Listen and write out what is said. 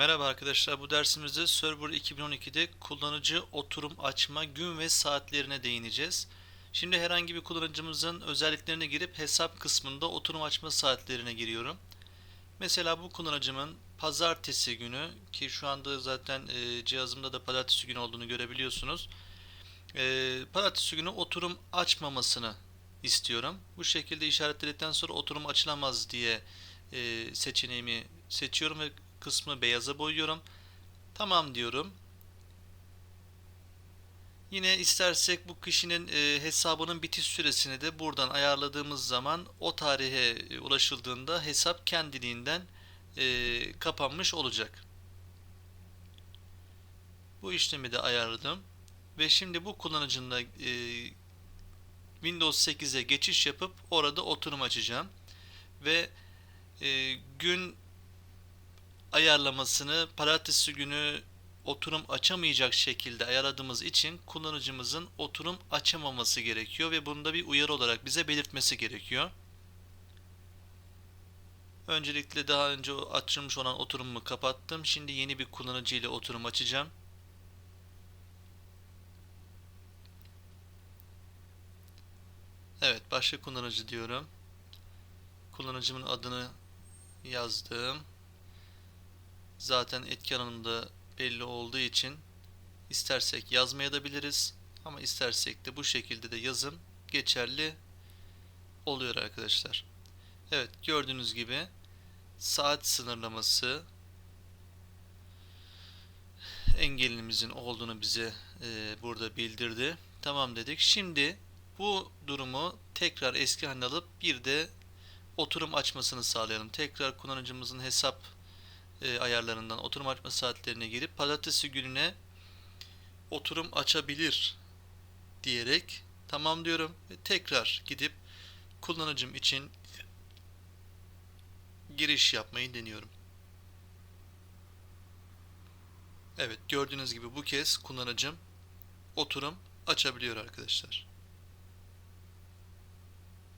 Merhaba arkadaşlar bu dersimizde Server 2012'de kullanıcı oturum açma gün ve saatlerine değineceğiz. Şimdi herhangi bir kullanıcımızın özelliklerine girip hesap kısmında oturum açma saatlerine giriyorum. Mesela bu kullanıcımın pazartesi günü ki şu anda zaten e, cihazımda da pazartesi günü olduğunu görebiliyorsunuz. E, pazartesi günü oturum açmamasını istiyorum. Bu şekilde işaretledikten sonra oturum açılamaz diye e, seçeneğimi seçiyorum ve kısmı beyaza boyuyorum. Tamam diyorum. Yine istersek bu kişinin e, hesabının bitiş süresini de buradan ayarladığımız zaman o tarihe e, ulaşıldığında hesap kendiliğinden e, kapanmış olacak. Bu işlemi de ayarladım. Ve şimdi bu kullanıcının e, Windows 8'e geçiş yapıp orada oturum açacağım. Ve e, gün ayarlamasını pazartesi günü oturum açamayacak şekilde ayarladığımız için kullanıcımızın oturum açamaması gerekiyor ve bunda bir uyarı olarak bize belirtmesi gerekiyor. Öncelikle daha önce açılmış olan oturumumu kapattım. Şimdi yeni bir kullanıcı ile oturum açacağım. Evet, başka kullanıcı diyorum. Kullanıcımın adını yazdım. Zaten etki alanında belli olduğu için istersek yazmaya da biliriz. Ama istersek de bu şekilde de yazım geçerli oluyor arkadaşlar. Evet gördüğünüz gibi saat sınırlaması engelimizin olduğunu bize e, burada bildirdi. Tamam dedik. Şimdi bu durumu tekrar eski haline alıp bir de oturum açmasını sağlayalım. Tekrar kullanıcımızın hesap e, ayarlarından oturum açma saatlerine girip pazartesi gününe oturum açabilir diyerek tamam diyorum ve tekrar gidip kullanıcım için giriş yapmayı deniyorum. Evet gördüğünüz gibi bu kez kullanıcım oturum açabiliyor arkadaşlar.